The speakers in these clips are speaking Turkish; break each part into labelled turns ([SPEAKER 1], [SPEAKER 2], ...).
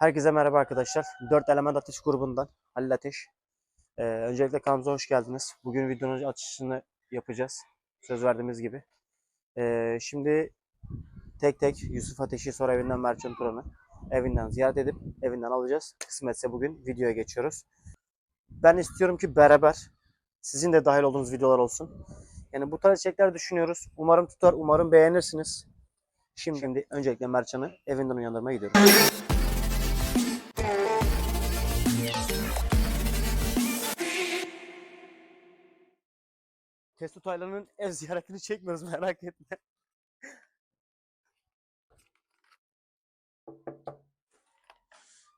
[SPEAKER 1] Herkese merhaba arkadaşlar. 4 Element Ateş grubundan Halil Ateş. Ee, öncelikle kanalımıza hoş geldiniz. Bugün videonun açışını yapacağız. Söz verdiğimiz gibi. Ee, şimdi tek tek Yusuf Ateş'i sonra evinden Mertcan Turan'ı evinden ziyaret edip evinden alacağız. Kısmetse bugün videoya geçiyoruz. Ben istiyorum ki beraber sizin de dahil olduğunuz videolar olsun. Yani bu tarz içerikler düşünüyoruz. Umarım tutar, umarım beğenirsiniz. Şimdi, şimdi öncelikle Mertcan'ı evinden uyandırmaya gidiyorum. Testo Taylan'ın ev ziyaretini çekmiyoruz merak etme.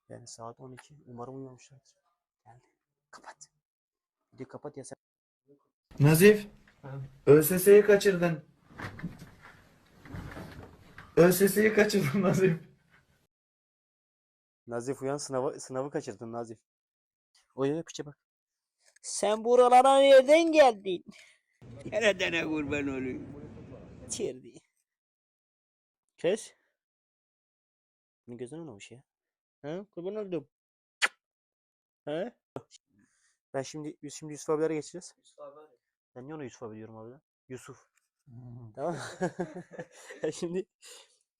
[SPEAKER 1] Yani saat 12. Umarım uyumamışlardır. Geldi. Kapat. Bir kapat ya sen.
[SPEAKER 2] Nazif, ÖSS'yi kaçırdın. ÖSS'yi kaçırdın Nazif.
[SPEAKER 1] Nazif uyan sınavı, sınavı kaçırdın Nazif. Oy piçe bak.
[SPEAKER 3] Sen buralara nereden geldin? Nereden kurban olayım? İçeride.
[SPEAKER 1] Kes. Bunun gözüne ne olmuş ya?
[SPEAKER 3] Ha? Kurban oldum. Ha?
[SPEAKER 1] Ben şimdi biz şimdi Yusuf abilere geçeceğiz. Ben niye ona Yusuf abi diyorum abi? lan? Yusuf. Tamam. ben şimdi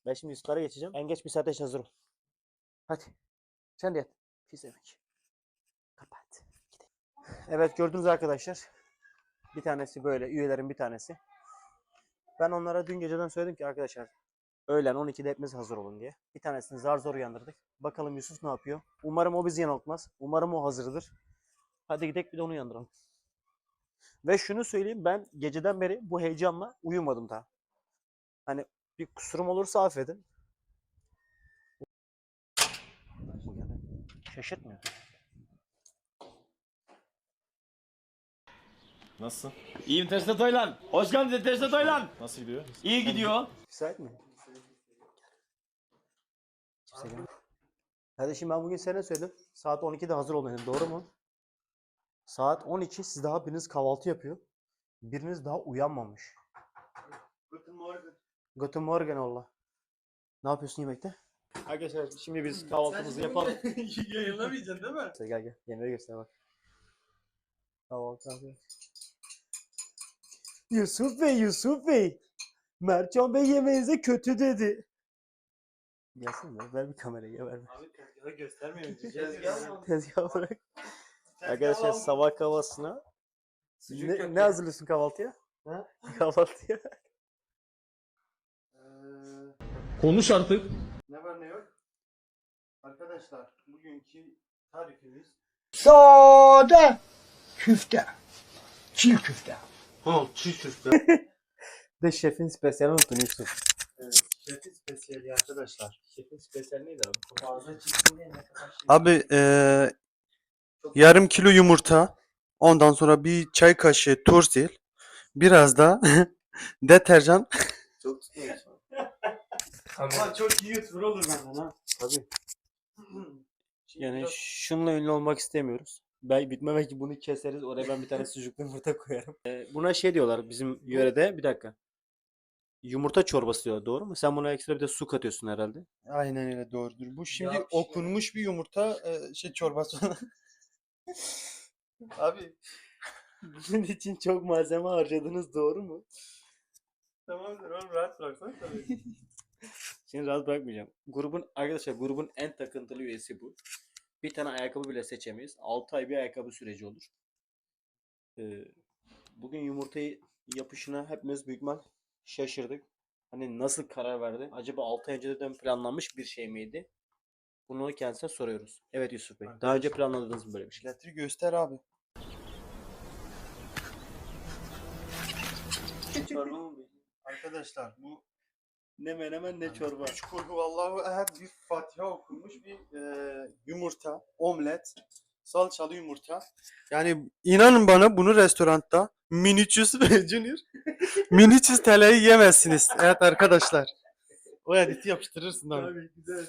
[SPEAKER 1] ben şimdi Yusuf'lara geçeceğim. En geç bir saate hazır ol. Hadi. Sen de yat. Pis emek. Kapat. Gidelim. Evet gördünüz arkadaşlar. Bir tanesi böyle üyelerin bir tanesi. Ben onlara dün geceden söyledim ki arkadaşlar öğlen 12'de hepimiz hazır olun diye. Bir tanesini zar zor uyandırdık. Bakalım Yusuf ne yapıyor? Umarım o bizi yanıltmaz. Umarım o hazırdır. Hadi gidelim bir de onu uyandıralım. Ve şunu söyleyeyim ben geceden beri bu heyecanla uyumadım daha. Hani bir kusurum olursa affedin. Şaşırtmıyor.
[SPEAKER 4] Nasıl?
[SPEAKER 5] İyiyim Tesla Toylan. Hoş geldin Tesla Toylan.
[SPEAKER 4] Nasıl gidiyor?
[SPEAKER 5] İyi gidiyor.
[SPEAKER 1] Müsait mi? Kimse gelmedi. Kardeşim ben bugün sana söyledim. Saat 12'de hazır olun dedim. Doğru mu? Saat 12 siz daha biriniz kahvaltı yapıyor. Biriniz daha uyanmamış.
[SPEAKER 2] Guten Morgen.
[SPEAKER 1] Guten Morgen Allah. Ne yapıyorsun yemekte? Arkadaşlar şimdi biz kahvaltımızı yapalım.
[SPEAKER 2] Yayınlamayacaksın değil mi?
[SPEAKER 1] Gel gel. Yemeği göster bak. Kahvaltı yapıyor. Yusuf Bey, Yusuf Bey. Mertcan Bey yemeğinize kötü dedi. Gelsene ver, ver bir kamerayı ver. ver.
[SPEAKER 2] Abi tezgahı göstermiyor önce.
[SPEAKER 1] Tezgahı bırak. Arkadaşlar sabah kahvaltısına
[SPEAKER 2] Sucuk
[SPEAKER 1] ne, ne hazırlıyorsun kahvaltıya?
[SPEAKER 2] Ha?
[SPEAKER 1] Kahvaltıya.
[SPEAKER 2] Ee,
[SPEAKER 5] Konuş artık.
[SPEAKER 2] ne var ne yok? Arkadaşlar bugünkü tarifimiz
[SPEAKER 6] Sade küfte. Çiğ küfte.
[SPEAKER 2] Ha çiğ köfte.
[SPEAKER 1] De şefin spesiyalini unuttun Yusuf.
[SPEAKER 2] evet, şefin spesiyeli arkadaşlar. Şefin spesiyeli neydi abi? Fazla diye ne kadar şey.
[SPEAKER 7] Abi eee, yarım kilo yumurta, ondan sonra bir çay kaşığı turşil, biraz da deterjan.
[SPEAKER 2] Çok tutmuyor. Ama çok iyi YouTuber olur benden ha.
[SPEAKER 1] Tabii. Yani şununla ünlü olmak istemiyoruz. Belki bitme belki bunu keseriz. Oraya ben bir tane sucuklu yumurta koyarım. Ee, buna şey diyorlar bizim yörede. Bir dakika. Yumurta çorbası diyor. Doğru mu? Sen buna ekstra bir de su katıyorsun herhalde.
[SPEAKER 7] Aynen öyle doğrudur. Bu şimdi
[SPEAKER 2] Ya,
[SPEAKER 7] okunmuş bir yumurta eee, şey çorbası.
[SPEAKER 2] Abi
[SPEAKER 1] Bunun için çok malzeme harcadınız. Doğru mu?
[SPEAKER 2] tamamdır oğlum rahat bıraksana tabii.
[SPEAKER 1] Seni rahat bırakmayacağım. Grubun arkadaşlar grubun en takıntılı üyesi bu. Bir tane ayakkabı bile seçemeyiz. 6 ay bir ayakkabı süreci olur. Ee, bugün yumurtayı yapışına hepimiz büyük ihtimal şaşırdık. Hani nasıl karar verdi? Acaba 6 ay önceden planlanmış bir şey miydi? Bunu kendisine soruyoruz. Evet Yusuf Bey. Daha önce planladınız mı böyle bir şey?
[SPEAKER 7] Getir göster abi.
[SPEAKER 2] Arkadaşlar bu
[SPEAKER 1] Ne menemen ne çorba.
[SPEAKER 7] Üç kurgu Allahu ehad bir Fatiha okunmuş bir eee, yumurta, omlet, salçalı yumurta. Yani inanın bana bunu restoranda 1300 Junior 1300 TL'yi yemezsiniz. Evet arkadaşlar. O editi yapıştırırsın abi.
[SPEAKER 2] Abi güzel.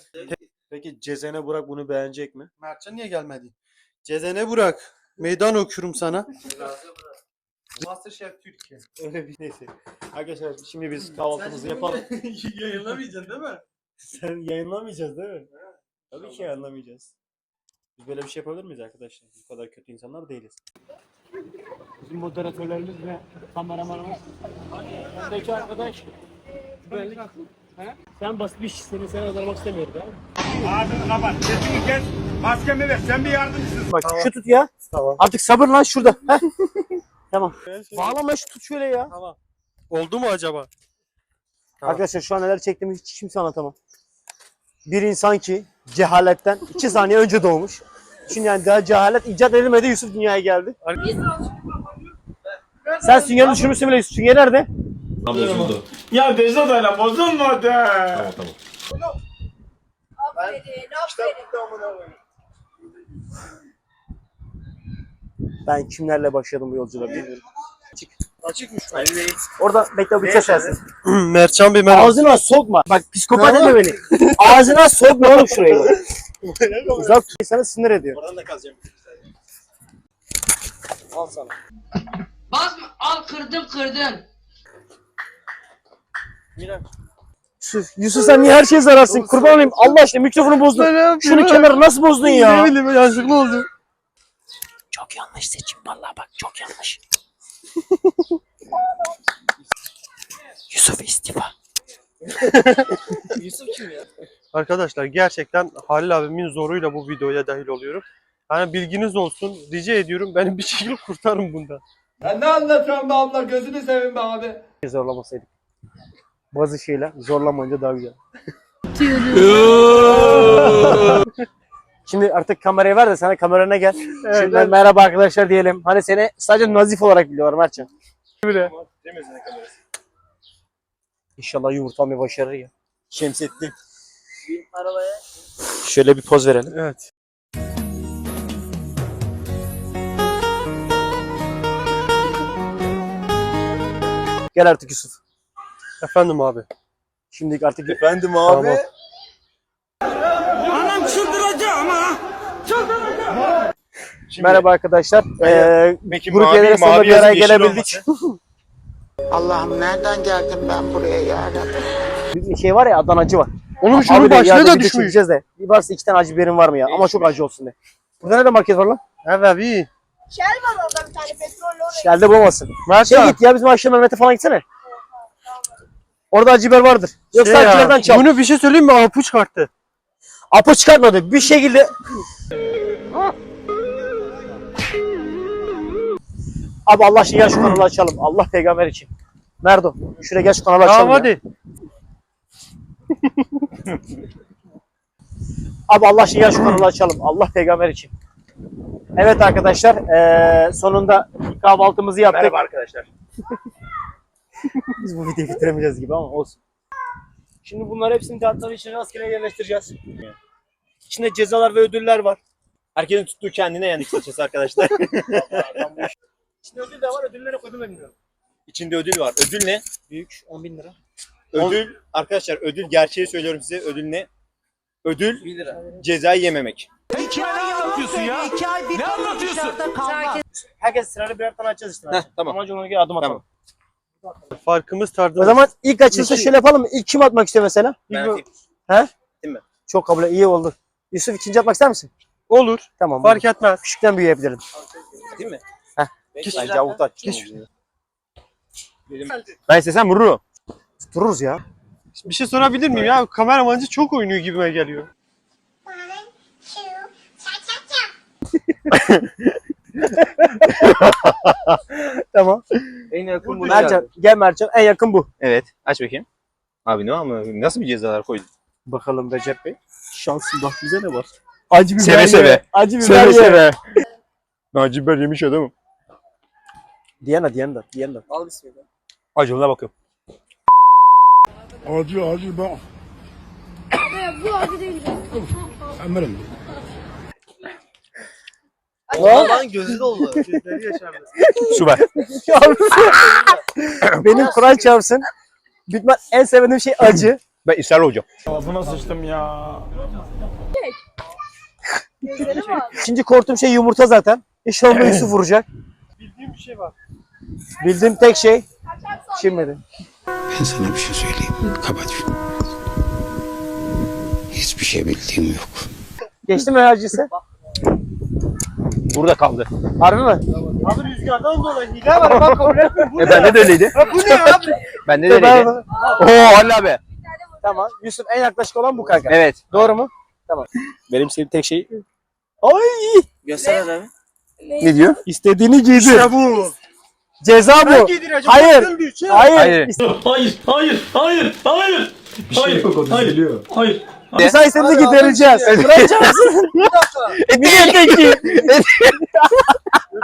[SPEAKER 1] Peki Cezene Burak bunu beğenecek mi?
[SPEAKER 7] Mertcan niye gelmedi? Cezene Burak. Meydan okuyorum sana.
[SPEAKER 2] Masterchef Türkiye.
[SPEAKER 1] Öyle bir neyse. Arkadaşlar şimdi biz kahvaltımızı yapalım.
[SPEAKER 2] Yayınlamayacaksın değil mi?
[SPEAKER 1] Sen yayınlamayacağız değil mi? Tabii ki anlamayacağız. Biz böyle bir şey yapabilir miyiz arkadaşlar? Bu kadar kötü insanlar değiliz.
[SPEAKER 3] Bizim moderatörlerimiz ve kameramanımız. Buradaki arkadaş. Güvenlik. Ha? Sen basit bir işçisin. Seni azarmak istemiyoruz ha. Bak şu tut ya.
[SPEAKER 1] Tamam.
[SPEAKER 3] Artık sabır lan şurada. Tamam. Bağlama şu tut şöyle ya.
[SPEAKER 1] Tamam.
[SPEAKER 7] Oldu mu acaba? Tamam.
[SPEAKER 1] Arkadaşlar şu an neler çektiğimi hiç kimse anlatamam. Bir insan ki cehaletten 2 saniye önce doğmuş. Şimdi yani daha cehalet icat edilmedi Yusuf dünyaya geldi. Sen süngeri düşürmüşsün bile Yusuf. Sünger nerede?
[SPEAKER 5] Bozuldu.
[SPEAKER 2] Ya Teyze Taylan bozulmadı.
[SPEAKER 5] Tamam tamam.
[SPEAKER 4] Aferin, aferin.
[SPEAKER 1] Ben kimlerle başladım bu yolculuğa bilmiyorum.
[SPEAKER 7] Açıkmış.
[SPEAKER 1] Orada bekle bir ses gelsin.
[SPEAKER 7] Mertcan Bey merhaba.
[SPEAKER 1] Ağzına sokma. Bak psikopat etme beni. Ağzına sokma oğlum şurayı. Uzak tut. Sana sinir ediyor.
[SPEAKER 7] Oradan da kazacağım.
[SPEAKER 1] Al sana.
[SPEAKER 8] Basma al kırdın kırdın.
[SPEAKER 1] Yusuf, Yusuf sen niye her şeye zararsın? Kurban olayım. Allah aşkına mikrofonu bozdun. Şunu kenara nasıl bozdun ya?
[SPEAKER 7] Ne bileyim yanlışlıkla oldu.
[SPEAKER 3] Çok yanlış seçim. Vallahi bak çok yanlış. Yusuf istifa.
[SPEAKER 7] Arkadaşlar gerçekten Halil abimin zoruyla bu videoya dahil oluyorum. Yani bilginiz olsun. Rica ediyorum beni bir şekilde kurtarın bundan.
[SPEAKER 2] Ya ne anlatıyorsun be abla gözünü seveyim be abi.
[SPEAKER 1] Zorlamasaydık. Bazı şeyler zorlamayınca daha güzel. Şimdi artık kamerayı ver de sana kamerana gel. Şimdi
[SPEAKER 7] evet.
[SPEAKER 1] merhaba arkadaşlar diyelim. Hani seni sadece nazif olarak biliyorum Mertcan. İnşallah yumurtamı başarır ya. Şemsettin. Şöyle bir poz verelim.
[SPEAKER 7] Evet.
[SPEAKER 1] Gel artık Yusuf.
[SPEAKER 7] Efendim abi.
[SPEAKER 1] Şimdi artık
[SPEAKER 7] Efendim abi.
[SPEAKER 1] Merhaba arkadaşlar. Ee,
[SPEAKER 7] Peki
[SPEAKER 1] grup üyeleri sonunda bir araya gelebildik.
[SPEAKER 9] Allah'ım nereden geldim ben buraya ya
[SPEAKER 1] bir şey var ya Adanacı var.
[SPEAKER 7] Onun
[SPEAKER 1] Abi
[SPEAKER 7] şunun başına da düşmüş.
[SPEAKER 1] de. Bir varsa iki tane acı biberin var mı ya? Ama çok acı olsun de. Burada nerede market var lan?
[SPEAKER 7] Evet iyi.
[SPEAKER 4] Şel var orada bir tane petrol oraya.
[SPEAKER 1] Şelde bulmasın. Şey
[SPEAKER 7] Mertcan.
[SPEAKER 1] git ya bizim akşam Mehmet'e falan gitsene. Orada acı biber vardır. Yoksa
[SPEAKER 7] Şey
[SPEAKER 1] acılardan çal.
[SPEAKER 7] Bunu bir şey söyleyeyim mi? Apu çıkarttı.
[SPEAKER 1] Apo çıkartmadı. Bir şekilde... Abi Allah aşkına gel şu kanalı açalım. Allah peygamber için. Merdo şuraya gel şu kanalı açalım
[SPEAKER 7] Tamam hadi.
[SPEAKER 1] Abi Allah aşkına gel şu kanalı açalım. Allah peygamber için. Evet arkadaşlar eee, sonunda kahvaltımızı yaptık. Merhaba arkadaşlar. Biz bu videoyu bitiremeyeceğiz gibi ama olsun. Şimdi bunları hepsini tahtanın içine rastgele yerleştireceğiz. İçinde cezalar ve ödüller var.
[SPEAKER 2] Herkesin tuttuğu kendine yanık saçısı arkadaşlar.
[SPEAKER 1] İçinde ödül de var, ödülleri koydum bilmiyorum.
[SPEAKER 2] İçinde ödül var. Ödül ne?
[SPEAKER 1] Büyük 10 bin lira.
[SPEAKER 2] Ödül arkadaşlar ödül gerçeği söylüyorum size. Ödül ne? Ödül
[SPEAKER 1] 1 lira.
[SPEAKER 2] cezayı yememek.
[SPEAKER 1] Herkes sırayla birer tane açacağız işte.
[SPEAKER 2] Heh, tamam.
[SPEAKER 1] Amacı ona göre adım atalım.
[SPEAKER 7] Farkımız tarzı.
[SPEAKER 1] O zaman ilk açılışta şöyle yapalım mı? İlk kim atmak istiyor mesela?
[SPEAKER 2] Ben atayım.
[SPEAKER 1] He?
[SPEAKER 2] Değil mi?
[SPEAKER 1] Çok kabul iyi oldu. Yusuf ikinci atmak ister misin?
[SPEAKER 7] Olur.
[SPEAKER 1] Tamam.
[SPEAKER 7] Fark etmez.
[SPEAKER 1] Küçükten büyüğe gidelim.
[SPEAKER 2] Değil mi?
[SPEAKER 1] Heh.
[SPEAKER 2] Bence avut açacağım.
[SPEAKER 1] Geç.
[SPEAKER 2] Ben istesem vururum.
[SPEAKER 1] Dururuz ya.
[SPEAKER 7] Bir şey sorabilir miyim ya? Kameramancı çok oynuyor gibime geliyor.
[SPEAKER 1] Tamam.
[SPEAKER 2] En yakın bu.
[SPEAKER 1] Mercan, gel Mercan. En yakın bu.
[SPEAKER 2] Evet. Aç bakayım. Abi ne ama nasıl bir cezalar koydun?
[SPEAKER 1] Bakalım Recep Bey. Şansın bak bize ne var? Acı biber
[SPEAKER 2] Seve
[SPEAKER 1] ye.
[SPEAKER 2] seve.
[SPEAKER 1] Acı biber
[SPEAKER 2] Seve
[SPEAKER 1] ye.
[SPEAKER 2] seve. Naci Biber yemiş adamım.
[SPEAKER 1] Diana, Diana, Diana. Al bismillah.
[SPEAKER 2] Acılığına bakıyorum.
[SPEAKER 6] Acı acı bak.
[SPEAKER 4] Bu acı değil.
[SPEAKER 6] Emirim.
[SPEAKER 7] Lan gözü doldu. Gözleri yaşardı.
[SPEAKER 2] Ver.
[SPEAKER 1] Benim Kur'an çarpsın. Bitmez en sevdiğim şey acı.
[SPEAKER 2] Ben ısrarlı olacağım.
[SPEAKER 5] Ağzına sıçtım ya.
[SPEAKER 4] Gözleri var.
[SPEAKER 1] İkinci korktuğum şey yumurta zaten. İnşallah Yusuf vuracak.
[SPEAKER 7] Bildiğim bir şey var.
[SPEAKER 1] Bildiğim tek şey şimdi.
[SPEAKER 9] Ben sana bir şey söyleyeyim. Kapat şunu. Hiçbir şey bildiğim yok.
[SPEAKER 1] Geçti mi hacısı?
[SPEAKER 2] Burada kaldı.
[SPEAKER 1] Harbi mi?
[SPEAKER 7] Abi rüzgardan dolayı hile var bak kabul etmiyorum. Bu
[SPEAKER 2] E
[SPEAKER 7] ne?
[SPEAKER 2] bende de öyleydi.
[SPEAKER 7] Bu ne abi?
[SPEAKER 2] Bende de öyleydi. Oo Ali abi.
[SPEAKER 1] Tamam. Yusuf en yaklaşık olan bu kanka.
[SPEAKER 2] Evet.
[SPEAKER 1] Doğru mu? Tamam. Benim sevdiğim tek şey... Ay!
[SPEAKER 10] Göster abi.
[SPEAKER 2] Ne diyor?
[SPEAKER 1] İstediğini giydir.
[SPEAKER 7] İşte bu.
[SPEAKER 1] Ceza
[SPEAKER 7] Ben
[SPEAKER 1] bu.
[SPEAKER 7] giydireceğim.
[SPEAKER 1] Hayır.
[SPEAKER 7] Baktın bir şey.
[SPEAKER 1] Hayır.
[SPEAKER 2] Hayır.
[SPEAKER 5] Hayır, hayır, hayır, hayır. Bir şey yok düzeliyor. Hayır.
[SPEAKER 1] Sen istediğini gidereceğiz. Bırakacaksın.
[SPEAKER 7] Bir dakika.
[SPEAKER 1] Milletvekili.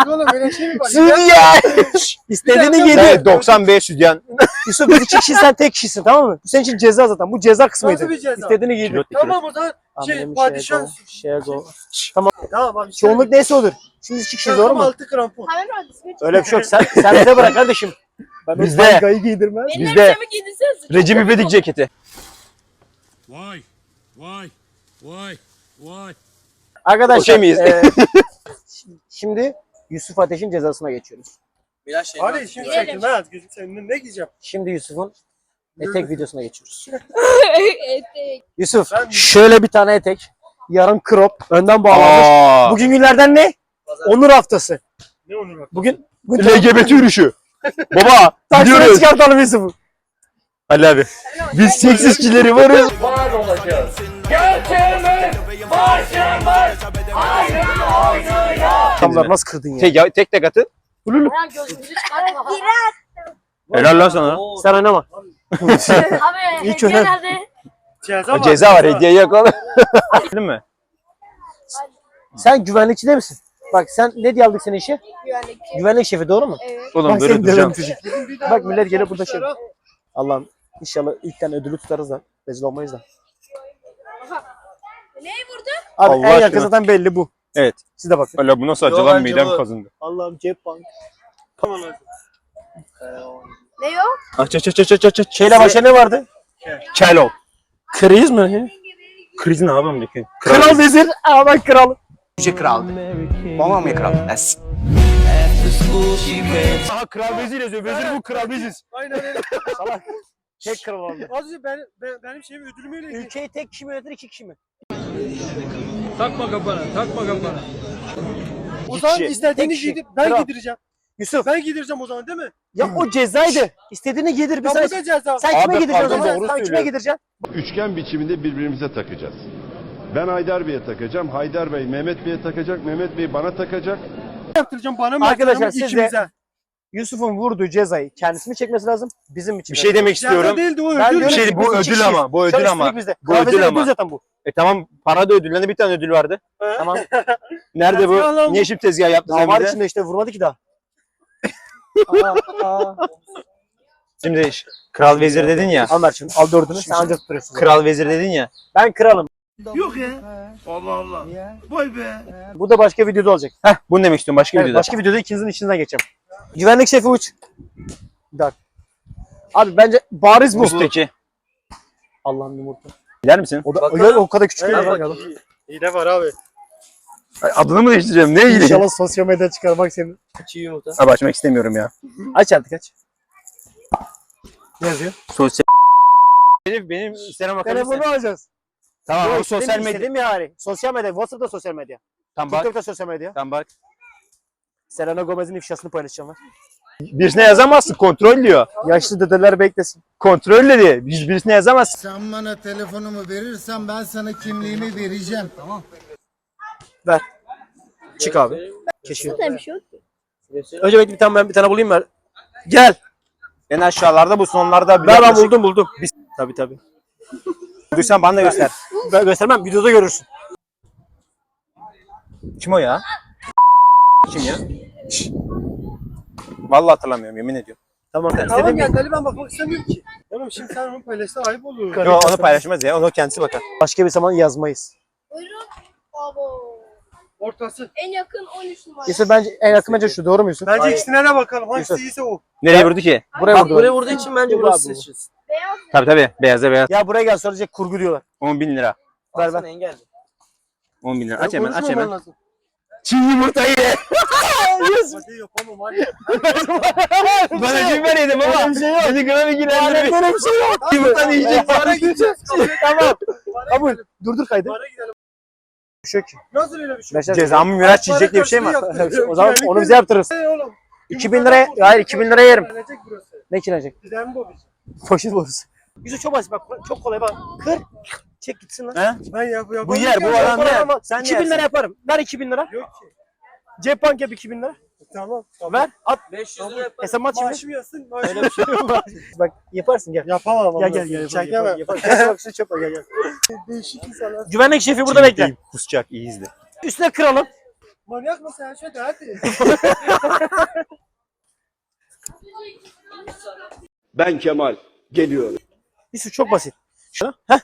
[SPEAKER 7] Dur oğlum öyle şey mi var?
[SPEAKER 1] Südyen. İstediğini.
[SPEAKER 2] Evet 95 sütyen.
[SPEAKER 1] Yusuf biz iki kişi sen tek kişisin tamam mı? Bu senin için ceza zaten. Bu ceza kısmıydı.
[SPEAKER 7] Nasıl bir ceza?
[SPEAKER 1] İstediğini giydir.
[SPEAKER 7] Tamam o zaman şey padişah.
[SPEAKER 1] Şego.
[SPEAKER 7] Tamam abi.
[SPEAKER 1] Çoğunluk neyse olur. Şimdi iki kişi doğru mu?
[SPEAKER 7] Altı krampon.
[SPEAKER 4] Haber verdiniz.
[SPEAKER 1] Öyle bir şey yok. Sen, sen bize bırak kardeşim. Ben
[SPEAKER 2] Bizde.
[SPEAKER 1] o.
[SPEAKER 4] Benim
[SPEAKER 2] Bizde-. Recep İvedik ceketi.
[SPEAKER 6] Vay. Vay. Vay. Vay.
[SPEAKER 1] Arkadaşlar
[SPEAKER 2] Okey miyiz?
[SPEAKER 1] e, şimdi Yusuf Ateş'in cezasına geçiyoruz.
[SPEAKER 10] Biraz şey
[SPEAKER 7] Hadi şimdi çekilmez. Gözüm seninle ne giyeceğim?
[SPEAKER 1] Şimdi Yusuf'un etek videosuna geçiyoruz.
[SPEAKER 4] Etek.
[SPEAKER 1] Yusuf
[SPEAKER 7] Ben-
[SPEAKER 1] şöyle bir tane etek. Yarım crop. Önden bağlanmış.
[SPEAKER 2] Aa.
[SPEAKER 1] Bugün günlerden ne? Onur haftası.
[SPEAKER 7] Ne onu bak.
[SPEAKER 1] Bugün bugün
[SPEAKER 2] LGBT yürüyüşü. Baba
[SPEAKER 1] taksine
[SPEAKER 2] gidiyoruz.
[SPEAKER 1] çıkartalım Yusuf'u.
[SPEAKER 2] Ali abi. Biz seksizçileri varız.
[SPEAKER 1] Adamlar nasıl kırdın ya?
[SPEAKER 2] Tek, ya, tek tek atın.
[SPEAKER 4] Ya gözünüzü çıkartma.
[SPEAKER 2] Helal lan sana.
[SPEAKER 1] Sen oynama.
[SPEAKER 4] Abi
[SPEAKER 1] İlk
[SPEAKER 4] hediye
[SPEAKER 1] önem.
[SPEAKER 4] nerede?
[SPEAKER 7] Ceza var.
[SPEAKER 2] ceza var hediye yok oğlum. Değil mi?
[SPEAKER 1] Sen güvenlikçi değil misin? Bak sen ne diye aldık seni işe?
[SPEAKER 4] Güvenlik.
[SPEAKER 1] Güvenlik şefi doğru mu?
[SPEAKER 4] Evet.
[SPEAKER 2] Oğlum
[SPEAKER 1] Bak
[SPEAKER 2] böyle
[SPEAKER 1] seni
[SPEAKER 2] duracağım.
[SPEAKER 1] çocuk. Bak millet gelip burada şey. Allah'ım inşallah ilkten ödülü tutarız da. Rezil olmayız da. Abi
[SPEAKER 2] Allah
[SPEAKER 1] en yakın
[SPEAKER 2] aşkına.
[SPEAKER 1] zaten belli bu.
[SPEAKER 2] Evet.
[SPEAKER 1] Siz de bakın.
[SPEAKER 2] Öyle bu nasıl acı
[SPEAKER 10] Yo,
[SPEAKER 2] lan
[SPEAKER 10] bence
[SPEAKER 2] midem
[SPEAKER 10] bu.
[SPEAKER 2] kazındı.
[SPEAKER 1] Allah'ım cep bank.
[SPEAKER 4] Ne o?
[SPEAKER 2] Aç aç aç aç aç aç.
[SPEAKER 1] Şeyle başa ne vardı?
[SPEAKER 2] Kelo.
[SPEAKER 1] Kriz mi?
[SPEAKER 2] Kriz ne yapalım ki?
[SPEAKER 1] Kral vezir. Aa ben kralım.
[SPEAKER 9] Yüce kral. Babam ya kral.
[SPEAKER 2] Aha kral vezir yazıyor. Vezir bu kral biziz.
[SPEAKER 7] Aynen öyle.
[SPEAKER 1] Salak. Tek kral oldu.
[SPEAKER 7] Az önce ben, ben, benim şeyim ödülümü öyle.
[SPEAKER 1] Ülkeyi tek kişi mi yönetir iki kişi mi?
[SPEAKER 6] Takma kafana. Takma kafana.
[SPEAKER 7] O zaman
[SPEAKER 1] kişi,
[SPEAKER 7] istediğini
[SPEAKER 1] tek kişi.
[SPEAKER 7] giydir. Ben
[SPEAKER 1] Kral.
[SPEAKER 7] giydireceğim.
[SPEAKER 1] Yusuf.
[SPEAKER 7] Ben giydireceğim o zaman değil mi?
[SPEAKER 1] Ya o cezaydı. İstediğini giydir. Bir
[SPEAKER 7] Ya bu da ceza.
[SPEAKER 1] Sen kime
[SPEAKER 2] Abi,
[SPEAKER 1] giydireceksin o
[SPEAKER 2] pardon,
[SPEAKER 1] zaman?
[SPEAKER 2] doğru
[SPEAKER 1] Sen kime
[SPEAKER 2] söylüyor.
[SPEAKER 5] Üçgen biçiminde birbirimize takacağız. Ben Haydar Bey'e takacağım. Haydar Bey Mehmet Bey'e takacak. Mehmet Bey bana takacak.
[SPEAKER 7] yaptıracağım bana mı
[SPEAKER 1] Arkadaşlar,
[SPEAKER 7] yaptıracağım,
[SPEAKER 1] siz de-
[SPEAKER 7] ikimize.
[SPEAKER 1] Yusuf'un vurduğu cezayı kendisi mi çekmesi lazım? Bizim için.
[SPEAKER 2] Bir şey demek istiyorum.
[SPEAKER 7] değildi o
[SPEAKER 1] Ben
[SPEAKER 7] ödül.
[SPEAKER 2] Bir şey bu ödül
[SPEAKER 1] kişiyiz.
[SPEAKER 2] ama. Bu ödül ama. Bu ödül ama.
[SPEAKER 1] ödül zaten bu.
[SPEAKER 2] E tamam para da ödüllendi bir tane ödül vardı.
[SPEAKER 1] Tamam.
[SPEAKER 2] Nerede bu? Niye şimdi tezgah yaptın
[SPEAKER 1] Daha
[SPEAKER 2] sen
[SPEAKER 1] var içinde işte vurmadı ki daha. aa, aa.
[SPEAKER 2] Şimdi kral vezir dedin ya.
[SPEAKER 1] Al Mert'cim al dördünü sen anca tutuyorsun.
[SPEAKER 2] Kral vezir dedin ya.
[SPEAKER 1] Ben kralım.
[SPEAKER 6] Yok ya. Allah Allah. Vay be.
[SPEAKER 1] Bu da başka videoda olacak.
[SPEAKER 2] Heh bunu demek istiyorum başka
[SPEAKER 1] Evet,
[SPEAKER 2] videoda.
[SPEAKER 1] başka videoda ikinizin içinden geçeceğim. Güvenlik şefi uç. Dak. Abi bence bariz bu.
[SPEAKER 2] Üstteki.
[SPEAKER 1] Allah'ım yumurta.
[SPEAKER 2] Biler misin?
[SPEAKER 1] O da
[SPEAKER 7] Bak-
[SPEAKER 1] öyle o kadar küçük
[SPEAKER 7] Evet, bak,
[SPEAKER 1] bak.
[SPEAKER 7] iyi. Hile var abi.
[SPEAKER 2] Ay, Adını mı değiştireceğim? Ne ilgili?
[SPEAKER 1] İnşallah sosyal medya çıkarmak senin.
[SPEAKER 10] Çiğ yumurta.
[SPEAKER 2] Abi açmak istemiyorum ya.
[SPEAKER 1] Aç artık aç. Ne yazıyor?
[SPEAKER 2] Sosyal... Benim, benim Instagram.
[SPEAKER 1] Telefonu alacağız.
[SPEAKER 2] Tamam
[SPEAKER 1] Yok,
[SPEAKER 2] o sosyal medya.
[SPEAKER 1] istediğim yani. Sosyal medya. WhatsApp'ta sosyal medya.
[SPEAKER 2] Tamam bak.
[SPEAKER 1] TikTok'ta sosyal medya.
[SPEAKER 2] Tamam bak.
[SPEAKER 1] Selena Gomez'in ifşasını paylaşacağım ben.
[SPEAKER 2] Birisine yazamazsın. Kontrol diyor.
[SPEAKER 1] Yaşlı dedeler beklesin.
[SPEAKER 2] Kontrol dedi. Hiç birisine yazamazsın.
[SPEAKER 6] Sen bana telefonumu verirsen ben sana kimliğimi vereceğim. Tamam.
[SPEAKER 1] Ver. Çık abi. Keşif.
[SPEAKER 4] Zaten bir şey yok ki.
[SPEAKER 1] Önce bekle bir tane ben bir tane bulayım ver. Gel.
[SPEAKER 2] En aşağılarda bu sonlarda.
[SPEAKER 1] Ver ben buldum buldum. Biz... Tabii tabii.
[SPEAKER 2] Bulduysan bana da göster.
[SPEAKER 1] Ben göstermem videoda görürsün.
[SPEAKER 2] Kim o ya? Kim ya? Vallahi hatırlamıyorum yemin ediyorum.
[SPEAKER 1] Tamam.
[SPEAKER 7] Tamam ya deli ben bakmak istemiyorum ki. Oğlum şimdi sen onu paylaşsan ayıp olur.
[SPEAKER 2] Yo, onu paylaşmaz ya. Onu kendisi bakar.
[SPEAKER 1] başka bir zaman yazmayız.
[SPEAKER 4] Buyurun. Abo.
[SPEAKER 7] Ortası.
[SPEAKER 4] En yakın 13 numara.
[SPEAKER 1] Yusuf bence en yakın bence şu doğru mu Yusuf?
[SPEAKER 7] Bence ikisine de bakalım. Hangisi iyiyse o.
[SPEAKER 2] Nereye vurdu ki?
[SPEAKER 1] Buraya
[SPEAKER 10] Bak
[SPEAKER 1] vurdu.
[SPEAKER 10] buraya vurduğu için bence burası seçilsin.
[SPEAKER 4] Beyaz.
[SPEAKER 2] Tabii tabii. Beyazda beyaz.
[SPEAKER 1] Ya buraya gel soracak kurgu diyorlar.
[SPEAKER 2] 10 bin lira.
[SPEAKER 1] Ver
[SPEAKER 10] Ver
[SPEAKER 1] ver.
[SPEAKER 10] engel.
[SPEAKER 2] 10 bin lira. Aç hemen aç hemen.
[SPEAKER 7] lazım.
[SPEAKER 2] Çin yumurtayı ye.
[SPEAKER 7] Hadi.
[SPEAKER 2] Bana kim vereydim ama.
[SPEAKER 1] Öyle bir şey yok.
[SPEAKER 2] Beni gram ilgilendirmiyor.
[SPEAKER 1] Böyle bir şey yok.
[SPEAKER 2] Yumurtanı yiyecek.
[SPEAKER 7] Para gideceğiz.
[SPEAKER 1] tamam. Kabul. Durdur kaydı.
[SPEAKER 7] Para gidelim.
[SPEAKER 1] bir şey yok ki.
[SPEAKER 7] Nasıl öyle bir şey?
[SPEAKER 1] Beşer
[SPEAKER 2] Cezamı Miraç çizecek diye bir şey mi var?
[SPEAKER 1] o zaman onu bize yaptırırız.
[SPEAKER 7] Oğlum.
[SPEAKER 1] 2000 liraya, hayır 2000 liraya yerim.
[SPEAKER 7] Gelecek burası.
[SPEAKER 1] Ne kirecek?
[SPEAKER 7] Giden bu bizim.
[SPEAKER 1] Poşet borusu. Yüzü çok basit bak çok kolay bak. Kır. Çek gitsin lan.
[SPEAKER 2] He?
[SPEAKER 7] Ben yap yap.
[SPEAKER 2] Bu yer, bu adam yer. Sen
[SPEAKER 1] 2000
[SPEAKER 2] yersin.
[SPEAKER 1] lira yaparım. Ver 2000 lira.
[SPEAKER 7] Yok ki.
[SPEAKER 1] Cep bank yap 2000 lira.
[SPEAKER 7] Tamam. tamam.
[SPEAKER 1] Ver. At.
[SPEAKER 7] 500
[SPEAKER 1] lira Hesap at şimdi.
[SPEAKER 7] Maaşımı yazsın.
[SPEAKER 1] Öyle bir şey yok. Bak yaparsın gel.
[SPEAKER 7] Yapamam.
[SPEAKER 1] Gel gel gel. Yapar,
[SPEAKER 7] Çekemem.
[SPEAKER 1] yapar, yapar. Gel bak şu çöpe gel gel.
[SPEAKER 7] Değişik insanlar.
[SPEAKER 1] Güvenlik şefi burada bekle.
[SPEAKER 2] Kusacak iyi izle.
[SPEAKER 1] Üstüne kıralım.
[SPEAKER 7] Manyak mısın her şey hadi.
[SPEAKER 3] Ben Kemal geliyorum.
[SPEAKER 1] Yusuf çok basit. Şuna. Heh.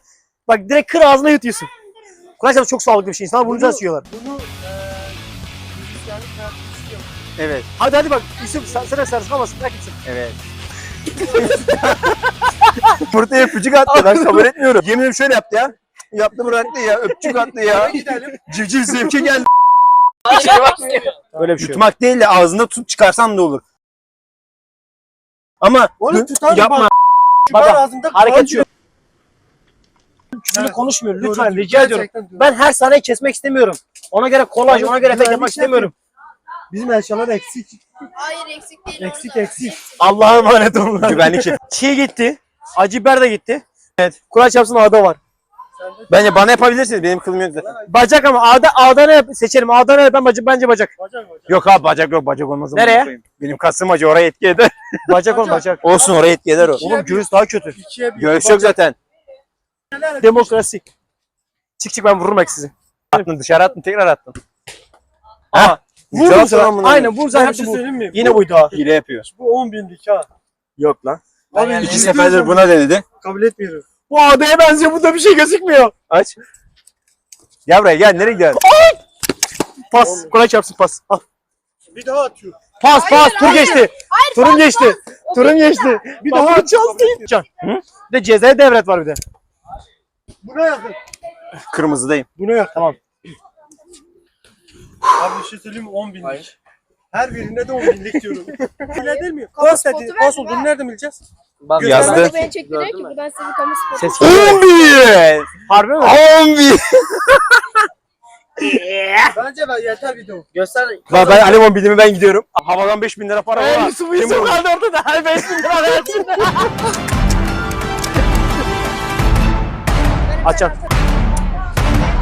[SPEAKER 1] Bak direkt kır ağzına yutuyorsun. Kulaç çok sağlıklı bir şey. İnsanlar bunu nasıl yiyorlar?
[SPEAKER 7] Bunu istiyorum.
[SPEAKER 2] Evet.
[SPEAKER 1] Hadi hadi bak Yusuf sen sıra sarısın ama bırak gitsin.
[SPEAKER 2] Evet. Burada öpücük attı ben kabul etmiyorum. Yemin ederim şöyle yaptı ya. Yaptı bıraktı ya öpücük attı ya.
[SPEAKER 7] Gidelim.
[SPEAKER 2] Civciv zevke geldi.
[SPEAKER 1] Öyle bir şey.
[SPEAKER 2] Yutmak değil de ağzında tutup çıkarsan da olur. Ama
[SPEAKER 7] Oğlum
[SPEAKER 2] Hı?
[SPEAKER 7] tutan
[SPEAKER 2] yapma.
[SPEAKER 7] bak.
[SPEAKER 1] Baba,
[SPEAKER 7] Bak ağzında
[SPEAKER 1] Hareket yok. Küfürlü
[SPEAKER 7] Evet.
[SPEAKER 1] konuşmuyor lütfen
[SPEAKER 7] doğru.
[SPEAKER 1] rica ediyorum.
[SPEAKER 7] Doğru.
[SPEAKER 1] Ben her sahneyi kesmek istemiyorum. Ona göre kolaj, ona göre efekt yapmak istemiyorum.
[SPEAKER 7] Bizim eşyalar eksik.
[SPEAKER 4] Hayır eksik değil.
[SPEAKER 7] Eksik
[SPEAKER 4] orada.
[SPEAKER 7] eksik.
[SPEAKER 1] Allah'a emanet olun.
[SPEAKER 2] güvenlik şefi.
[SPEAKER 1] Çiğ gitti. Acı biber de gitti. Evet. Kulaç yapsın ağda var.
[SPEAKER 2] Bence bana yapabilirsiniz benim kılım yok zaten.
[SPEAKER 1] Bacak ama ağda, ağda ne yap- seçelim? Ağda ne yap- ben bacak, bence bacak.
[SPEAKER 7] Bacak bacak.
[SPEAKER 2] Yok abi bacak yok bacak olmaz. amına
[SPEAKER 1] Nereye?
[SPEAKER 2] koyayım. Benim kasım acı oraya etki eder.
[SPEAKER 1] Bacak ol bacak.
[SPEAKER 2] Olsun oraya etki eder o.
[SPEAKER 1] Oğlum göğüs daha kötü.
[SPEAKER 7] İkiye bir.
[SPEAKER 2] Göğüs yok zaten.
[SPEAKER 1] Demokrasi. Çık çık ben vururum bak sizi.
[SPEAKER 2] Attın dışarı attın tekrar attın. Güzel
[SPEAKER 1] Vurdum
[SPEAKER 2] lan
[SPEAKER 1] sana.
[SPEAKER 2] bunu.
[SPEAKER 1] Aynen vur zaten
[SPEAKER 7] bir şey
[SPEAKER 1] bu.
[SPEAKER 7] söyleyeyim mi?
[SPEAKER 1] Yine buydu ha.
[SPEAKER 2] Hile yapıyor.
[SPEAKER 7] Bu 10 binlik ha.
[SPEAKER 2] Yok lan.
[SPEAKER 7] Abi
[SPEAKER 2] İki seferdir buna denedi.
[SPEAKER 7] Kabul etmiyorum.
[SPEAKER 1] Bu ağdaya benziyor. Bunda bir şey gözükmüyor.
[SPEAKER 2] Aç. Gel buraya gel nereye gidiyorsun?
[SPEAKER 1] Pas. Kulaç yapsın pas. Al.
[SPEAKER 7] Bir daha atıyor.
[SPEAKER 1] Pas
[SPEAKER 4] Hayır,
[SPEAKER 1] pas. Tur
[SPEAKER 4] hayır.
[SPEAKER 1] geçti.
[SPEAKER 4] Hayır,
[SPEAKER 1] Turun
[SPEAKER 4] pas,
[SPEAKER 1] geçti.
[SPEAKER 4] pas. O
[SPEAKER 1] Turun
[SPEAKER 4] benim
[SPEAKER 1] geçti. Bir
[SPEAKER 7] Bak,
[SPEAKER 1] daha
[SPEAKER 7] kabul
[SPEAKER 1] atacağız değil. Can. Bir de cezaya devret var bir de.
[SPEAKER 7] Buna yakın.
[SPEAKER 2] Kırmızıdayım.
[SPEAKER 7] Buna yakın.
[SPEAKER 1] Tamam.
[SPEAKER 7] Abi bir şey söyleyeyim mi? 10 binlik. Her birinde de 10 binlik diyorum. Öyle değil mi? Pas dedi. Pas olduğunu nereden bileceğiz?
[SPEAKER 2] Yazdı.
[SPEAKER 4] Bana da beni çektiriyor ki buradan size bir kamu spotu.
[SPEAKER 1] Ses
[SPEAKER 2] 11!
[SPEAKER 1] Harbi mi?
[SPEAKER 2] 11!
[SPEAKER 7] Bence ben yeter video.
[SPEAKER 1] Göster.
[SPEAKER 2] Lan ben Alemon bildiğimi ben gidiyorum. Havadan 5000 lira para var.
[SPEAKER 1] Yusuf Yusuf kaldı ortada. Her 5 bin lira versin. Açam.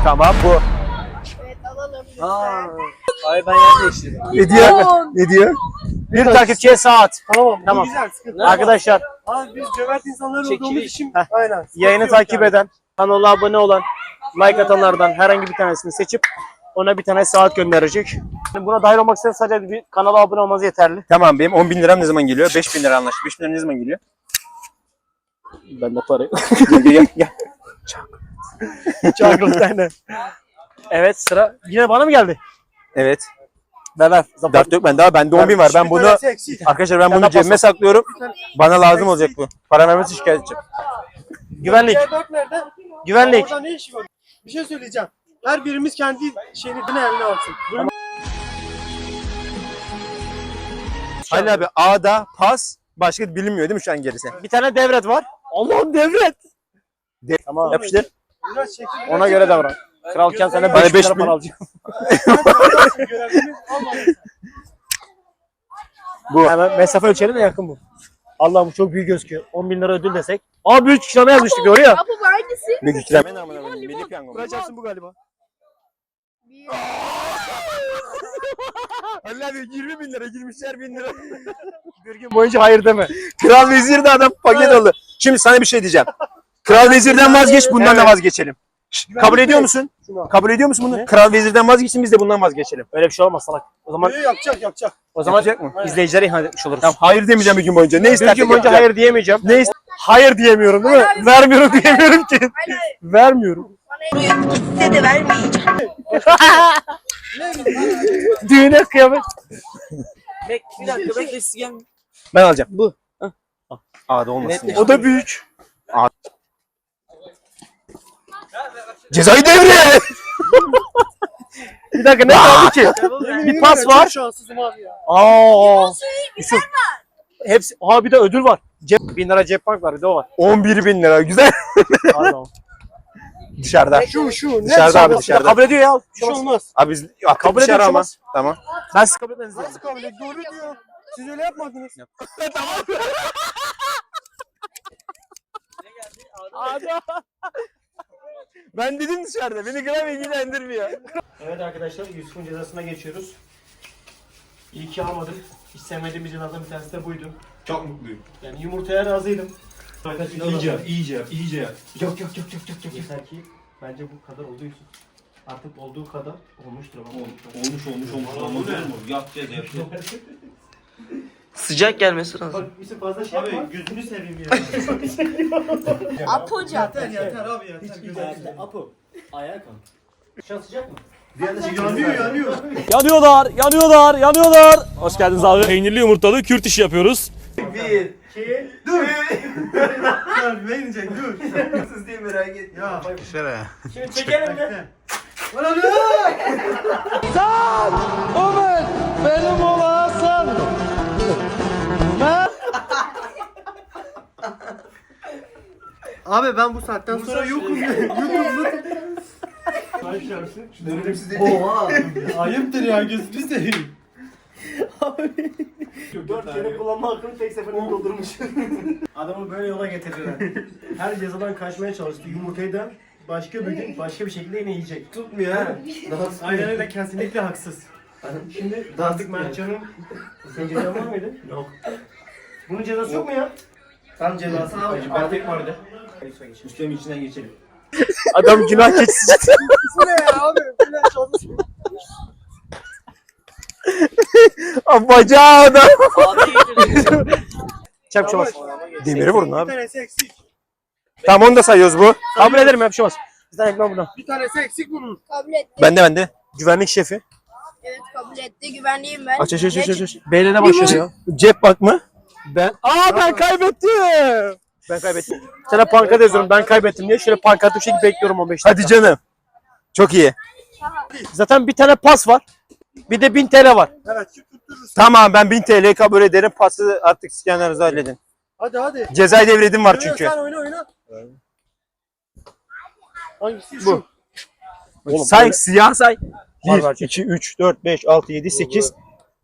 [SPEAKER 2] Tamam bu.
[SPEAKER 4] Alalım.
[SPEAKER 7] Ay ben yer değiştirdim.
[SPEAKER 2] Ne diyor? Ne diyor?
[SPEAKER 1] Bir takipçiye saat.
[SPEAKER 7] Tamam.
[SPEAKER 1] Tamam.
[SPEAKER 7] Güzel sıkıntı.
[SPEAKER 1] Arkadaşlar
[SPEAKER 7] Abi biz cömert insanlar olduğumuz için.
[SPEAKER 1] Heh.
[SPEAKER 7] Aynen. sıkıntı
[SPEAKER 1] yayını
[SPEAKER 7] yok
[SPEAKER 1] takip
[SPEAKER 7] yani.
[SPEAKER 1] eden, kanala abone olan, like atanlardan herhangi bir tanesini seçip ona bir tane saat gönderecek. Yani Buna dahil olmak isteyen sadece bir kanala abone olmanız yeterli.
[SPEAKER 2] Tamam benim 10 bin liram ne zaman geliyor? 5 bin lira anlaştık. 5 bin lira ne zaman geliyor?
[SPEAKER 1] Ben de parayı.
[SPEAKER 2] Gel gel gel.
[SPEAKER 1] Çarklıktan Evet sıra yine bana mı geldi?
[SPEAKER 2] Evet.
[SPEAKER 1] Ver ver.
[SPEAKER 2] Dert yok bende abi. Bende 10 bin var. Ben bunu arkadaşlar ben bunu cebime saklıyorum. Bana lazım olacak bu. Para vermesi şikayet edeceğim.
[SPEAKER 1] Güvenlik.
[SPEAKER 7] C4 nerede?
[SPEAKER 1] Güvenlik.
[SPEAKER 7] Orada ne işi var? Bir şey söyleyeceğim. Her birimiz kendi şeyini eline alsın.
[SPEAKER 2] Halil abi A'da pas başka bilinmiyor değil mi şu an gerisi?
[SPEAKER 1] Bir tane devret var. Allah'ım devret.
[SPEAKER 2] De-
[SPEAKER 1] Tamam.
[SPEAKER 2] Yapıştır.
[SPEAKER 7] biraz çekil.
[SPEAKER 1] Ona göre davran. Kralken sana
[SPEAKER 2] Bana
[SPEAKER 1] 5
[SPEAKER 2] beş
[SPEAKER 1] lira
[SPEAKER 2] bin.
[SPEAKER 1] para alacağım. Bu. Hemen mesafe ölçelim de yakın bu. Allah'ım bu çok büyük gözüküyor. 10 bin lira ödül desek. Abi 3 kişi yazmıştık doğru ya.
[SPEAKER 4] Apo bu hangisi?
[SPEAKER 2] Ne güçlenme namına koyayım. Milli piyango.
[SPEAKER 1] yapsın bu galiba.
[SPEAKER 2] Halil abi 20 bin lira 20'şer bin lira.
[SPEAKER 1] Bir gün boyunca hayır deme.
[SPEAKER 2] Kral vezir de adam paket aldı. Şimdi sana bir şey diyeceğim. Kral vezirden vazgeç bundan da vazgeçelim. Kabul ediyor musun? Kabul ediyor musun bunu?
[SPEAKER 1] Ne?
[SPEAKER 2] Kral vezirden vazgeçsin biz de bundan vazgeçelim.
[SPEAKER 1] Öyle bir şey olmaz salak. O zaman
[SPEAKER 7] Ee, yapacak yapacak.
[SPEAKER 1] o zaman
[SPEAKER 2] Yapacak mı?
[SPEAKER 1] izleyicilere ihanet etmiş oluruz.
[SPEAKER 2] Tamam hayır demeyeceğim bir gün boyunca. Ne
[SPEAKER 1] bir
[SPEAKER 2] istersen
[SPEAKER 1] gün boyunca
[SPEAKER 2] yapacağım.
[SPEAKER 1] hayır diyemeyeceğim.
[SPEAKER 2] Ne ist-
[SPEAKER 1] Hayır diyemiyorum değil mi?
[SPEAKER 4] Hayır.
[SPEAKER 1] Vermiyorum diyemiyorum ki.
[SPEAKER 4] Hayır hayır.
[SPEAKER 1] Vermiyorum.
[SPEAKER 4] Bana
[SPEAKER 1] Düğüne kıyamet.
[SPEAKER 7] Bir dakika ben eski
[SPEAKER 2] Ben alacağım. Bu. A'da olmasın. ya.
[SPEAKER 1] O da büyük.
[SPEAKER 2] Cezayı devre.
[SPEAKER 1] Bir dakika ne kaldı ki? bir pas var.
[SPEAKER 7] Çok şanssızım abi ya.
[SPEAKER 1] Aa. Yusuf. Hepsi. Aa bir de ödül var. Cep, bin lira cep bank var bir de o var.
[SPEAKER 2] 11 bin lira. Güzel.
[SPEAKER 1] Pardon.
[SPEAKER 2] Dışarıda.
[SPEAKER 7] Şu şu ne
[SPEAKER 2] Dışarıda abi
[SPEAKER 7] dışarıda?
[SPEAKER 1] Kabul ediyor ya.
[SPEAKER 7] Bir şey olmaz.
[SPEAKER 2] Abi biz yok,
[SPEAKER 1] Kabul ediyor,
[SPEAKER 2] ama.
[SPEAKER 1] olmaz.
[SPEAKER 2] Tamam.
[SPEAKER 1] Ben siz kabul lazım.
[SPEAKER 7] Nasıl kabul et? Doğru diyor. Siz öyle yapmadınız.
[SPEAKER 2] Ben dedim dışarıda. Beni gram ilgilendirmiyor.
[SPEAKER 1] Evet arkadaşlar Yusuf'un cezasına geçiyoruz. İyi ki almadık. Hiç sevmediğim cezalardan bir tanesi de buydu.
[SPEAKER 11] Çok mutluyum.
[SPEAKER 1] Yani yumurtaya razıydım. Arkadaşlar
[SPEAKER 11] İyice yap, iyice yap, iyice yap.
[SPEAKER 1] Yok yok yok yok yok yok. Yeter ki bence bu kadar oldu Yusuf. Artık olduğu kadar olmuştur ama.
[SPEAKER 11] Olmuş olmuş olmuş. Olmuş mu? Yapacağız yapacağız.
[SPEAKER 9] Sıcak gelmesi lazım.
[SPEAKER 1] Bak Yusuf fazla şey yapma.
[SPEAKER 7] Abi gözünü seveyim ya.
[SPEAKER 4] Apoca.
[SPEAKER 7] yeter yeter abi yeter.
[SPEAKER 1] Güzel. Apo. Ayağa kalk. Şu an sıcak mı?
[SPEAKER 7] Yanıyor yanıyor.
[SPEAKER 3] Yanıyorlar, yanıyorlar, yanıyorlar. Hoş geldiniz abi. Peynirli yumurtalı Kürt işi yapıyoruz.
[SPEAKER 7] Dur. Dur ne inecek dur. Siz diye merak et. Ya.
[SPEAKER 2] Şuraya.
[SPEAKER 1] Şimdi çekelim de.
[SPEAKER 7] Lan ne? Abi ben bu saatten sonra yokum. YouTube'da. Oha. Ayıptır ya gözünü seveyim.
[SPEAKER 1] Dört kere kullanma hakkını tek seferde doldurmuş. Adamı böyle yola getirdiler. Her cezadan kaçmaya çalıştı. Yumurtayı da başka bir gün başka bir şekilde yine yiyecek.
[SPEAKER 7] Tutmuyor ha.
[SPEAKER 1] Aynen öyle kesinlikle haksız. Şimdi artık Mertcan'ın senin cezan var mıydı? Yok. Bunun cezası yok mu ya? Tam cezası var. Artık vardı. Üstelik içinden geçelim.
[SPEAKER 2] Adam günah keçisi.
[SPEAKER 7] Bu ne ya abi? Bu ne çalışıyor?
[SPEAKER 2] Bacağı adam.
[SPEAKER 1] Çabuk çabuk.
[SPEAKER 2] Demiri vurun
[SPEAKER 7] Bir
[SPEAKER 2] abi.
[SPEAKER 7] tanesi eksik.
[SPEAKER 2] Tamam onu da sayıyoruz bu.
[SPEAKER 1] Kabul ederim ya bir şey olmaz. Bizden ekmek buradan.
[SPEAKER 7] Bir tanesi eksik bunun.
[SPEAKER 4] Kabul etti.
[SPEAKER 2] Bende bende.
[SPEAKER 1] Güvenlik şefi.
[SPEAKER 4] Evet kabul etti. Güvenliyim ben.
[SPEAKER 2] Aç aç aç aç aç. aç.
[SPEAKER 1] Beyle de başlıyor.
[SPEAKER 2] Cep bak mı?
[SPEAKER 1] Ben Aa ben kaybettim.
[SPEAKER 2] Ben kaybettim.
[SPEAKER 1] Sana pankart yazıyorum ben kaybettim diye. Şöyle pankartı bir şekilde bekliyorum 15 dakika.
[SPEAKER 2] Hadi canım. Çok iyi.
[SPEAKER 1] Zaten bir tane pas var. Bir de 1000 TL var.
[SPEAKER 7] Evet kim tutturursa.
[SPEAKER 2] Tamam ben 1000 TL kabul ederim. Pası artık scannerınızı halledin.
[SPEAKER 7] Hadi hadi.
[SPEAKER 2] Cezayı devredim var çünkü.
[SPEAKER 7] Sen oyna oyna. Hangisi
[SPEAKER 2] Bu.
[SPEAKER 7] şu?
[SPEAKER 2] Oğlum, say siyah say.
[SPEAKER 1] Var, var,
[SPEAKER 2] 1, 2, 3, 4, 5, 6, 7, 8.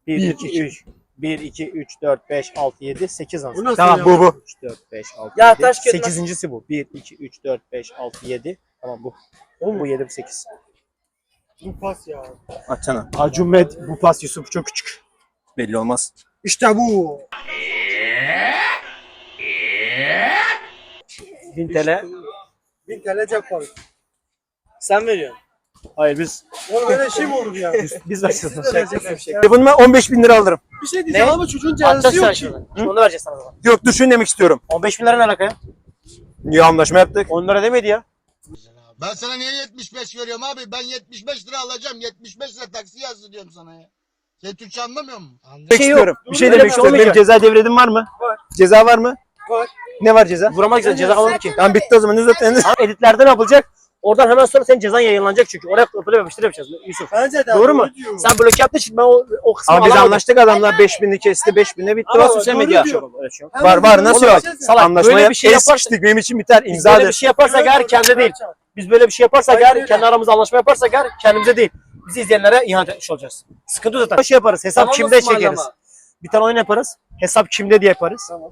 [SPEAKER 1] 1,
[SPEAKER 2] 1,
[SPEAKER 1] 2, 3. 1, 2, 3, 4, 5, 6, 7, 8
[SPEAKER 7] Bu nasıl
[SPEAKER 2] Tamam
[SPEAKER 7] ya?
[SPEAKER 2] bu bu.
[SPEAKER 1] 3, 4, 5, 6,
[SPEAKER 9] Ya
[SPEAKER 1] 7.
[SPEAKER 9] taş kağıt
[SPEAKER 1] 8.si bu. 1, 2, 3, 4, 5, 6, 7. Tamam bu. Bu 7, bu 8.
[SPEAKER 7] Bu pas ya.
[SPEAKER 2] Açsana.
[SPEAKER 1] Acumet bu pas Yusuf çok küçük.
[SPEAKER 2] Belli olmaz.
[SPEAKER 7] İşte bu.
[SPEAKER 1] 1000 TL.
[SPEAKER 7] 1000 TL cep var.
[SPEAKER 1] Sen veriyorsun. Hayır biz
[SPEAKER 7] Oğlum öyle şey mi olur ya?
[SPEAKER 1] biz başlasın.
[SPEAKER 2] Telefonumu 15 bin lira alırım.
[SPEAKER 7] Bir şey diyeceğim
[SPEAKER 1] Ne?
[SPEAKER 7] ama çocuğun cezası
[SPEAKER 1] Atacağız
[SPEAKER 7] yok
[SPEAKER 1] sen
[SPEAKER 7] ki.
[SPEAKER 1] Şimdi onu vereceğiz sana o zaman.
[SPEAKER 2] Yok dur şunu demek istiyorum.
[SPEAKER 1] 15 bin lira ne alaka ya?
[SPEAKER 2] Niye anlaşma yaptık?
[SPEAKER 1] 10 lira demedi ya.
[SPEAKER 6] Ben sana niye 75 veriyorum abi? Ben 75 lira alacağım. 75 lira taksi yazdı diyorum sana ya. Sen Türkçe anlamıyor musun?
[SPEAKER 2] Bir şey
[SPEAKER 1] şey yok.
[SPEAKER 2] istiyorum. Bir şey
[SPEAKER 1] Öyle
[SPEAKER 2] demek
[SPEAKER 1] bir şey
[SPEAKER 2] istiyorum. Benim
[SPEAKER 1] olmayacak.
[SPEAKER 2] ceza devredim var mı?
[SPEAKER 7] Var.
[SPEAKER 2] Ceza var mı?
[SPEAKER 7] Var.
[SPEAKER 2] Ne var ceza?
[SPEAKER 1] Vuramak için ceza kalmadı ki.
[SPEAKER 2] Tamam bitti o zaman. Uzatın.
[SPEAKER 1] Ama editlerde ne yapılacak? Oradan hemen sonra senin cezan yayınlanacak çünkü. Oraya böyle yapıştır yapacağız Yusuf.
[SPEAKER 7] Bence de.
[SPEAKER 1] Doğru mu?
[SPEAKER 7] diyor.
[SPEAKER 1] Sen blok yaptığın için ben o, o kısmı
[SPEAKER 2] Ama biz
[SPEAKER 1] alamadım.
[SPEAKER 2] anlaştık adamlar 5000'i kesti 5000'e bitti.
[SPEAKER 1] Ama
[SPEAKER 2] sosyal
[SPEAKER 1] doğru
[SPEAKER 2] medya.
[SPEAKER 1] diyor. Öyle şey yok.
[SPEAKER 2] Var var nasıl yok?
[SPEAKER 1] Salak,
[SPEAKER 2] Anlaşma
[SPEAKER 1] böyle
[SPEAKER 2] yap.
[SPEAKER 1] bir şey yaparsak-
[SPEAKER 2] benim için biter.
[SPEAKER 1] Biz böyle bir şey yaparsak eğer kendi değil. Biz böyle bir şey yaparsak
[SPEAKER 7] Aynen
[SPEAKER 1] eğer
[SPEAKER 7] öyle.
[SPEAKER 1] kendi aramızda anlaşma yaparsak eğer kendimize değil. Bizi izleyenlere ihanet etmiş olacağız. Sıkıntı zaten. Bir şey yaparız. Hesap
[SPEAKER 9] Tamam,
[SPEAKER 1] kimde
[SPEAKER 9] nasıl
[SPEAKER 1] çekeriz. Bir tane oyun yaparız. Hesap kimde diye yaparız.
[SPEAKER 7] Tamam.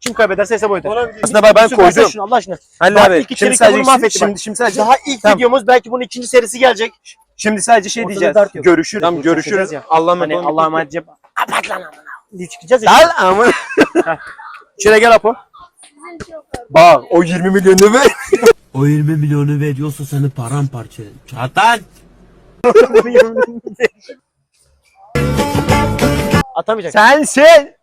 [SPEAKER 1] Kim kaybederse hesap
[SPEAKER 7] bir
[SPEAKER 2] Aslında bak ben
[SPEAKER 1] versene
[SPEAKER 2] koydum.
[SPEAKER 1] Şunu Allah aşkına.
[SPEAKER 2] Halil abi. Şimdi sadece şimdi,
[SPEAKER 1] bak.
[SPEAKER 2] şimdi sadece
[SPEAKER 1] Daha ilk
[SPEAKER 2] Tamam.
[SPEAKER 1] videomuz belki bunun ikinci serisi gelecek.
[SPEAKER 2] şimdi sadece şey
[SPEAKER 1] Ortada
[SPEAKER 2] diyeceğiz. Görüşürüz. Tamam görüşürüz.
[SPEAKER 1] ya.
[SPEAKER 2] Allah'a emanet
[SPEAKER 1] Hani
[SPEAKER 2] olun.
[SPEAKER 1] Allah'a emanet cep. Kapat lan amına. Diye çıkacağız ya.
[SPEAKER 2] Gel ama. Şöyle gel Apo. Bak o 20 milyonu ver.
[SPEAKER 3] O 20 milyonu veriyorsa seni paramparça ederim. Çatan!
[SPEAKER 1] Atamayacak.
[SPEAKER 2] Sensin.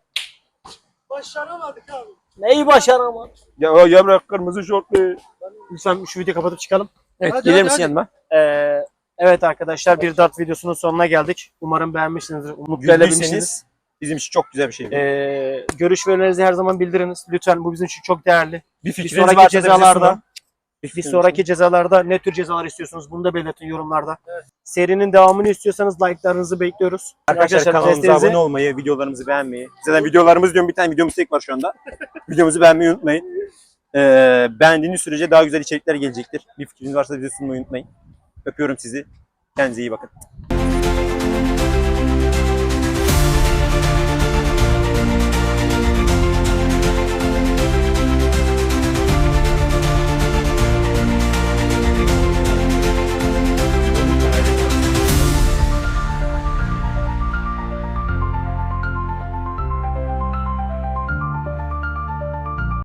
[SPEAKER 7] Başaramadık abi.
[SPEAKER 1] Neyi başaramadın?
[SPEAKER 2] Ya o yavrak kırmızı şortlu.
[SPEAKER 1] Lütfen şu videoyu kapatıp çıkalım.
[SPEAKER 2] Evet
[SPEAKER 7] Hadi,
[SPEAKER 2] gelir
[SPEAKER 7] hadi,
[SPEAKER 2] misin
[SPEAKER 7] hadi.
[SPEAKER 2] yanıma?
[SPEAKER 1] Ee, evet arkadaşlar bir dart videosunun sonuna geldik. Umarım beğenmişsinizdir. Mutlu edebilmişsiniz.
[SPEAKER 2] bizim için çok güzel bir şey.
[SPEAKER 1] Ee, görüş ve önerilerinizi her zaman bildiriniz. Lütfen bu bizim için çok değerli.
[SPEAKER 2] bir
[SPEAKER 1] Bir
[SPEAKER 2] fikriniz
[SPEAKER 1] sonraki
[SPEAKER 2] varsa
[SPEAKER 1] cezalarda. Bir sonraki cezalarda ne tür cezalar istiyorsunuz bunu da belirtin yorumlarda. Serinin devamını istiyorsanız like'larınızı bekliyoruz.
[SPEAKER 2] Arkadaşlar kanalımıza
[SPEAKER 1] desteğinizi-
[SPEAKER 2] abone olmayı, videolarımızı beğenmeyi. Zaten videolarımız diyorum bir tane videomuz tek var şu anda. Videomuzu beğenmeyi unutmayın. Ee, beğendiğiniz sürece daha güzel içerikler gelecektir. Bir fikriniz varsa bize sunmayı unutmayın. Öpüyorum sizi. Kendinize iyi bakın.